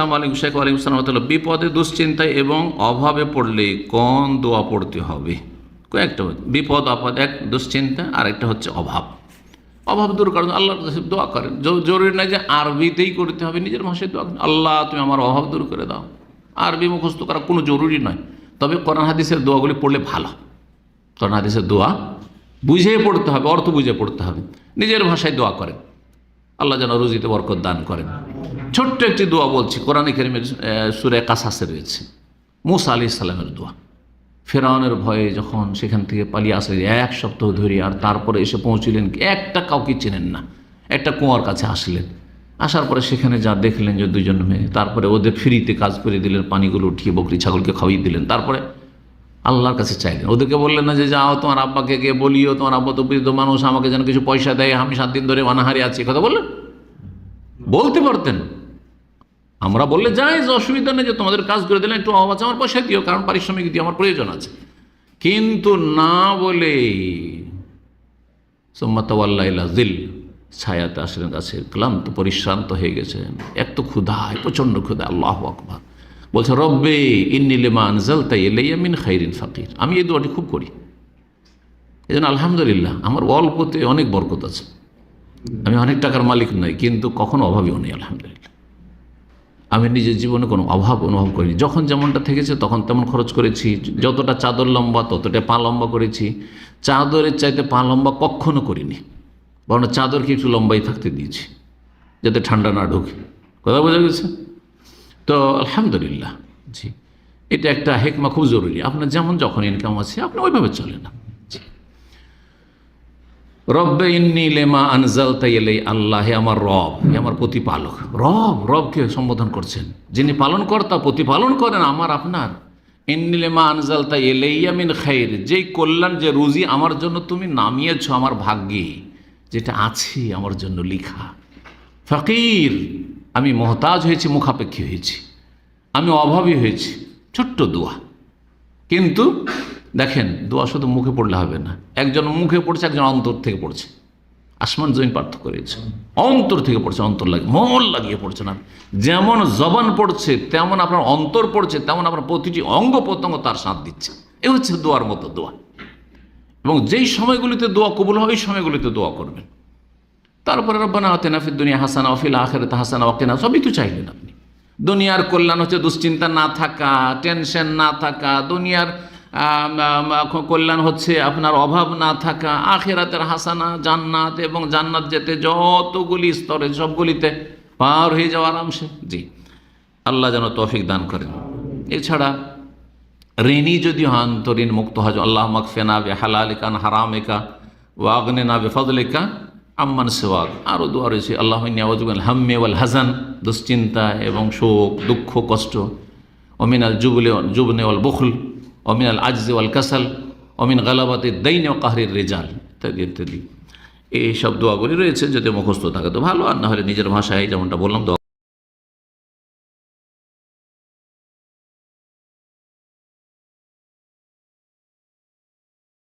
আসসালাম আলাইকুম, শেখ আলাইকুম সালাম বিপদে, দুশ্চিন্তায় এবং অভাবে পড়লে কোন দোয়া পড়তে হবে? কয়েকটা হচ্ছে। বিপদ, আপদ, এক, দুশ্চিন্তা আর একটা হচ্ছে অভাব। অভাব দূর করেন আল্লাহর কাছে দোয়া করেন। জরুরি নয় যে আরবিতেই করতে হবে, নিজের ভাষায় দোয়া আল্লাহ, তুমি আমার অভাব দূর করে দাও। আরবি মুখস্থ করা কোনো জরুরি নয়। তবে কোরআন হাদিসের দোয়াগুলি পড়লে ভালো। কোরআন হাদিসের দোয়া বুঝে পড়তে হবে, অর্থ বুঝে পড়তে হবে। নিজের ভাষায় দোয়া করেন। আল্লাহ যেন রুজিতে বরকত দান করেন। ছোট্ট একটি দোয়া বলছি, কোরআনে কেরিমের সুরে কাসাসে রয়েছে। মুসা আলি ইসলামের দোয়া। ফেরাউনের ভয়ে যখন সেখান থেকে পালিয়ে আসে, এক সপ্তাহ ধরে আর তারপরে এসে পৌঁছিলেন, একটা কাউকে চেনেন না। একটা কুঁয়ার কাছে আসলেন। আসার পরে সেখানে যা দেখলেন যে দুজন মেয়ে, তারপরে ওদের ফ্রিতে কাজ করে দিলেন, পানিগুলো উঠিয়ে বকরি ছাগলকে খাওয়িয়ে দিলেন। তারপরে আল্লাহর কাছে চাইলেন। ওদেরকে বললেন না যে, যাও, তোমার আব্বাকে গিয়ে বলিও, তোমার আব্বা তো বৃদ্ধ মানুষ, আমাকে যেন কিছু পয়সা দেয়, আমি সাত দিন ধরে অনাহারি আছি। কথা বললেন? বলতে পারতেন। আমরা বললে যাই যে অসুবিধা নেই যে, তোমাদের কাজ করে দিলে একটু অভাব আমার পয়সা দিও, কারণ পারিশ্রমিক দিয়ে আমার প্রয়োজন আছে। কিন্তু না বলে দিল ছায়াতে আসলেন কাছে ক্লান্ত, পরিশ্রান্ত হয়ে গেছেন। এত ক্ষুধা প্রচণ্ড ক্ষুধা, আল্লাহ আকবার। বলছে, রব্বে ইন্নিলেমা আনজাল তাই এলাইয়ামিন খাইরিন ফাকির। আমি এই দোয়াটি খুব করি। এই জন্য আলহামদুলিল্লাহ, আমার অল্পতে অনেক বরকত আছে। আমি অনেক টাকার মালিক নই, কিন্তু কখনো অভাবীও নেই, আলহামদুলিল্লাহ। আমি নিজের জীবনে কোনো অভাব অনুভব করিনি। যখন যেমনটা থেকেছে, তখন তেমন খরচ করেছি। যতটা চাদর লম্বা, ততটা পা লম্বা করেছি। চাদরের চাইতে পা লম্বা কখনো করিনি। বরং চাদরকে একটু লম্বাই থাকতে দিয়েছি, যাতে ঠান্ডা না ঢুকে। কথা বোঝা গেছে? তো আলহামদুলিল্লাহ। জি। এটা একটা হেকমা খুব জরুরি। আপনার যেমন যখন ইনকাম আছে আপনি ওইভাবে চলে না রব্বে ইন্নি লেমা আনজাল তাইলে আল্লাহ আমার রব হে আমার প্রতিপালক। রব রবকে সম্বোধন করছেন। যিনি পালন কর্তা প্রতিপালন করেন আমার আপনার। ইন্নি লেমা আনজাল তাই এলেইয়ামিন খাইর যেই কল্যাণ যে রুজি আমার জন্য তুমি নামিয়েছ আমার ভাগ্যে যেটা আছে আমার জন্য লিখা। ফকির আমি মহতাজ হয়েছি, মুখাপেক্ষী হয়েছি। আমি অভাবী হয়েছি, ছোট্ট দোয়া। কিন্তু দেখেন, দোয়া শুধু মুখে পড়লে হবে না। একজন মুখে পড়ছে, একজন অন্তর থেকে পড়ছে। আসমান জমিন পার্থক্য রয়েছে। অন্তর থেকে পড়ছে, অন্তর লাগে মন লাগিয়ে পড়ছে না। যেমন জবান পড়ছে, তেমন আপনার অন্তর পড়ছে, তেমন আপনার প্রতিটি অঙ্গ প্রত্যঙ্গ তার সাথ দিচ্ছে। এ হচ্ছে দোয়ার মতো দোয়া। এবং যেই সময়গুলিতে দোয়া কবুল হয়, ওই সময়গুলিতে দোয়া করবেন। তারপরে রব্বানা আতেনা ফিদ দুনিয়া হাসানা অফিল আখেরাতে হাসানা অকেনা সবই তো চাইলেন আপনি। দুনিয়ার কল্যাণ হচ্ছে দুশ্চিন্তা না থাকা, টেনশন না থাকা, দুনিয়ার কল্যাণ হচ্ছে আপনার অভাব না থাকা, আখেরাতের হাসানা, জান্নাত এবং জান্নাত যেতে যতগুলি স্তরে সবগুলিতে পার হয়ে যাওয়া আরামসে। জি, আল্লাহ যেন তৌফিক দান করেন। এছাড়া ঋণী যদি হন তো ঋণ মুক্ত হজ, আল্লাহ মকফেনা বে হালালিকান হারামেকা ওয়াগনে না বে ফজলেকা আম্মান সেওয়াক আরও দোয়া রয়েছে। আল্লাহ নিয়াওয়াজুল হাম্মে ওয়াল হাজান দুশ্চিন্তা এবং শোক, দুঃখ, কষ্ট। অমিন আল জুবলে, জুবনে ওয়াল বখুল অমিনাল আজজে ওয়াল কাসাল অমিন গালাবাতে দৈন ও কাহরির রেজাল, ইত্যাদি ইত্যাদি। এই সব দোয়াগুলি রয়েছে, যদি মুখস্থ থাকে তো ভালো, আর না হলে নিজের ভাষায় যেমনটা বললাম